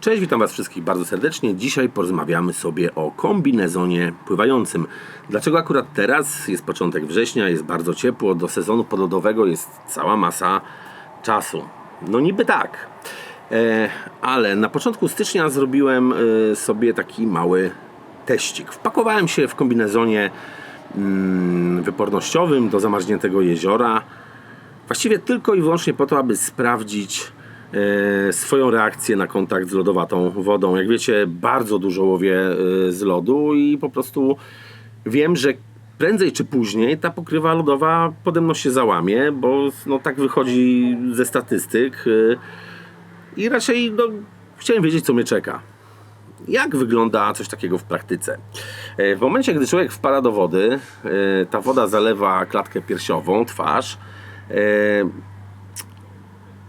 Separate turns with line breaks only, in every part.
Cześć, witam Was wszystkich bardzo serdecznie. Dzisiaj porozmawiamy sobie o kombinezonie pływającym. Dlaczego akurat teraz? Jest początek września, jest bardzo ciepło, do sezonu podlodowego jest cała masa czasu. No niby tak, e, ale na początku stycznia zrobiłem e, sobie taki mały teścik. Wpakowałem się w kombinezonie mm, wypornościowym do zamarzniętego jeziora. Właściwie tylko i wyłącznie po to, aby sprawdzić swoją reakcję na kontakt z lodowatą wodą. Jak wiecie, bardzo dużo łowię e, z lodu i po prostu wiem, że prędzej czy później ta pokrywa lodowa pode mną się załamie, bo no, tak wychodzi ze statystyk. e, I raczej no, chciałem wiedzieć, co mnie czeka. Jak wygląda coś takiego w praktyce? E, W momencie, gdy człowiek wpada do wody, e, ta woda zalewa klatkę piersiową, twarz.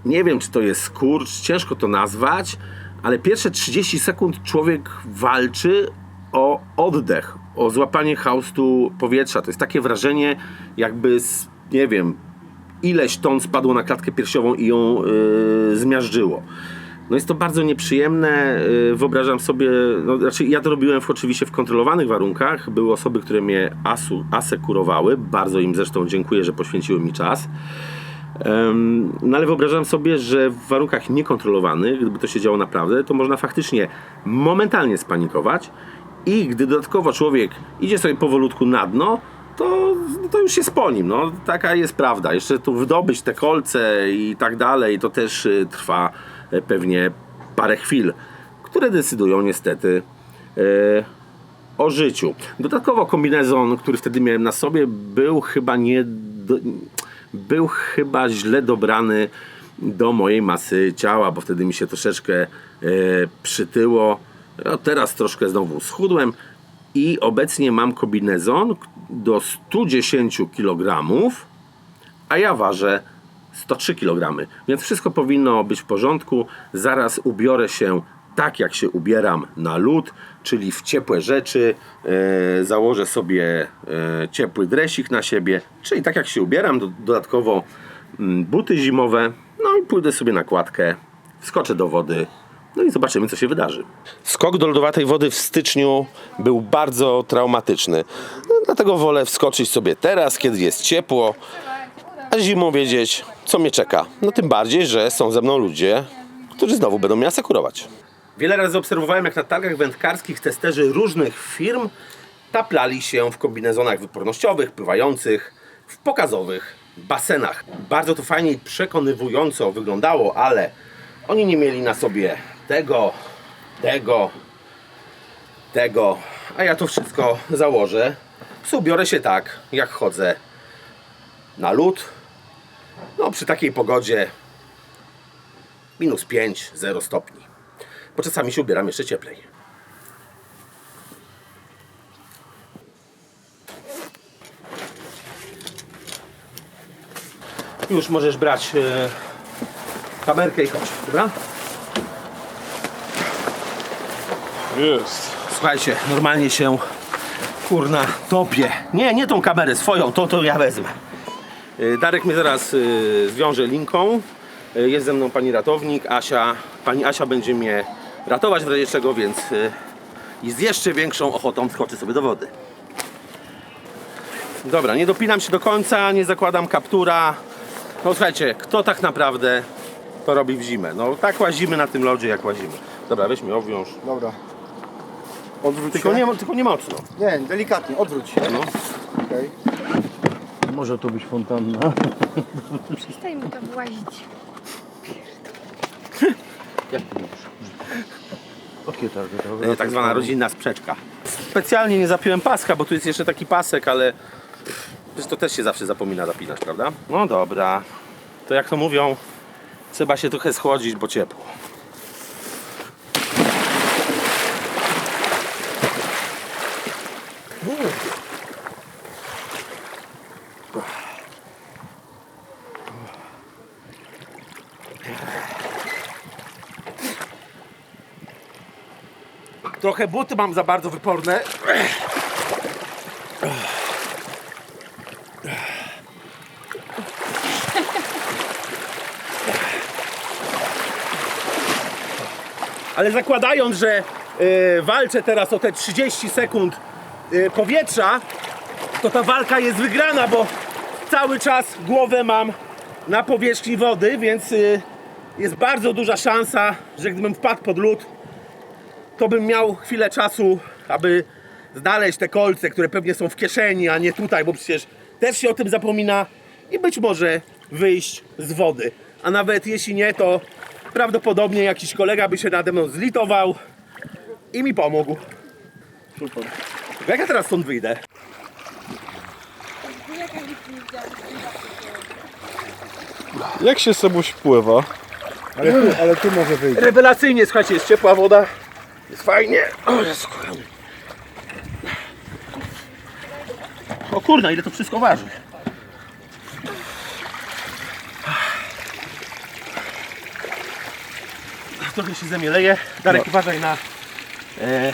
Nie wiem, czy to jest skurcz, ciężko to nazwać, ale pierwsze 30 sekund człowiek walczy o oddech, o złapanie haustu powietrza. To jest takie wrażenie, jakby, z, nie wiem, ileś ton spadło na klatkę piersiową i ją yy, zmiażdżyło. No jest to bardzo nieprzyjemne. Yy, wyobrażam sobie, no, znaczy ja to robiłem w, oczywiście w kontrolowanych warunkach. Były osoby, które mnie asu, asekurowały. Bardzo im zresztą dziękuję, że poświęciły mi czas. No ale wyobrażam sobie, że w warunkach niekontrolowanych, gdyby to się działo naprawdę, to można faktycznie momentalnie spanikować i gdy dodatkowo człowiek idzie sobie powolutku na dno, to, to już jest po nim. No, taka jest prawda. Jeszcze tu wydobyć te kolce i tak dalej, to też y, trwa y, pewnie parę chwil, które decydują niestety y, o życiu. Dodatkowo kombinezon, który wtedy miałem na sobie, był chyba nie do, był chyba źle dobrany do mojej masy ciała, bo wtedy mi się troszeczkę e, przytyło. No, teraz troszkę znowu schudłem i obecnie mam kombinezon do 110 kg, a ja ważę 103 kg, więc wszystko powinno być w porządku. Zaraz ubiorę się tak, jak się ubieram na lód, czyli w ciepłe rzeczy. E, założę sobie e, ciepły dresik na siebie, czyli tak jak się ubieram, do, dodatkowo mm, buty zimowe. No i pójdę sobie na kładkę, wskoczę do wody. No i zobaczymy, co się wydarzy. Skok do lodowatej wody w styczniu był bardzo traumatyczny. No, dlatego wolę wskoczyć sobie teraz, kiedy jest ciepło, a zimą wiedzieć, co mnie czeka. No tym bardziej, że są ze mną ludzie, którzy znowu będą mnie asekurować. Wiele razy obserwowałem, jak na targach wędkarskich testerzy różnych firm taplali się w kombinezonach wypornościowych, pływających, w pokazowych basenach. Bardzo to fajnie i przekonywująco wyglądało, ale oni nie mieli na sobie tego, tego, tego, a ja to wszystko założę. Ubiorę się tak, jak chodzę na lód. No, przy takiej pogodzie minus 5, 0 stopni. Bo czasami się ubieram jeszcze cieplej. Już możesz brać e, kamerkę i chodź, dobra?
Jest.
Słuchajcie, normalnie się kurna topię. Nie, nie tą kamerę swoją, to to ja wezmę. Y, Darek mnie zaraz y, zwiąże linką. Jest ze mną pani ratownik, Asia. Pani Asia będzie mnie ratować w razie czego, więc y, i z jeszcze większą ochotą skoczy sobie do wody. Dobra, nie dopinam się do końca, nie zakładam kaptura. No słuchajcie, kto tak naprawdę to robi w zimę? No tak łazimy na tym lodzie, jak łazimy. Dobra, weź mnie obwiąż.
Dobra. Odwróć
Tylko
się.
nie, tylko nie mocno.
Nie, delikatnie, odwróć się.
No.
Okej.
Może to być fontanna.
Przestań mi to włazić.
Jak to mówisz? Okie tak,
E, tak zwana rodzinna sprzeczka. Specjalnie nie zapiłem paska, bo tu jest jeszcze taki pasek, ale przecież to też się zawsze zapomina zapinać, prawda? No dobra. To jak to mówią, trzeba się trochę schłodzić, bo ciepło. Trochę buty mam za bardzo wyporne. ale zakładając, że e, walczę teraz o te 30 sekund e, powietrza, to ta walka jest wygrana, bo cały czas głowę mam na powierzchni wody, więc y, jest bardzo duża szansa, że gdybym wpadł pod lód, to bym miał chwilę czasu, aby znaleźć te kolce, które pewnie są w kieszeni, a nie tutaj, bo przecież też się o tym zapomina i być może wyjść z wody. A nawet jeśli nie, to prawdopodobnie jakiś kolega by się nade mną zlitował i mi pomógł.
Super.
Jak ja teraz stąd wyjdę?
Jak się Sebuś pływa?
Ale tu, ale tu może wyjść.
Rewelacyjnie, słuchajcie, jest ciepła woda. Jest fajnie. O, kochany. o kurna, ile to wszystko waży. Trochę się ze mnie leje. Darek, uważaj na, e,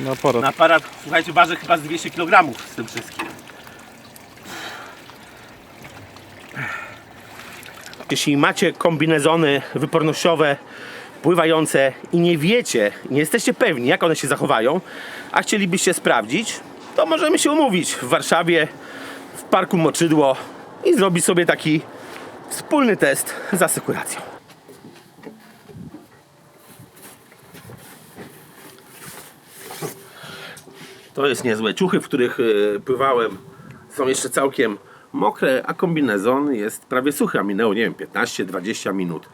Na aparat.
na aparat. Słuchajcie, waży chyba z 200 kg z tym wszystkim. Jeśli macie kombinezony wypornościowe, pływające i nie wiecie, nie jesteście pewni, jak one się zachowają, a chcielibyście sprawdzić, to możemy się umówić w Warszawie, w parku Moczydło i zrobić sobie taki wspólny test z asekuracją. To jest niezłe. Ciuchy, w których e, pływałem, są jeszcze całkiem mokre, a kombinezon jest prawie suchy. A minęło, nie wiem, 15-20 minut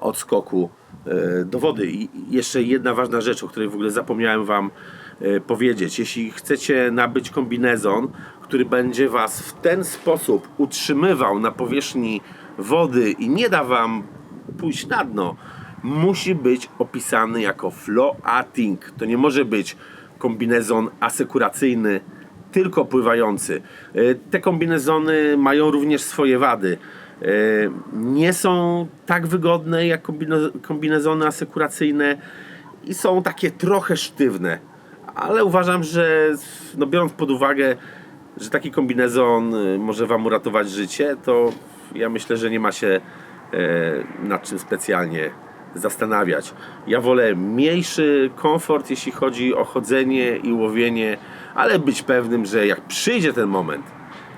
od skoku e, do wody. I jeszcze jedna ważna rzecz, o której w ogóle zapomniałem Wam e, powiedzieć. Jeśli chcecie nabyć kombinezon, który będzie Was w ten sposób utrzymywał na powierzchni wody i nie da Wam pójść na dno, musi być opisany jako floating. To nie może być kombinezon asekuracyjny, tylko pływający. E, Te kombinezony mają również swoje wady. Nie są tak wygodne jak kombine- kombinezony asekuracyjne i są takie trochę sztywne. Ale uważam, że no biorąc pod uwagę, że taki kombinezon e, może Wam uratować życie, to ja myślę, że nie ma się e, nad czym specjalnie zastanawiać. Ja wolę mniejszy komfort, jeśli chodzi o chodzenie i łowienie, ale być pewnym, że jak przyjdzie ten moment,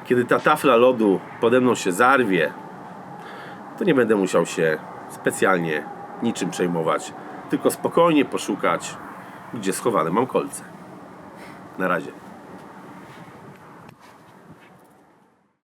kiedy ta tafla lodu pode mną się zarwie, to nie będę musiał się specjalnie niczym przejmować, tylko spokojnie poszukać, gdzie schowane mam kolce. Na razie.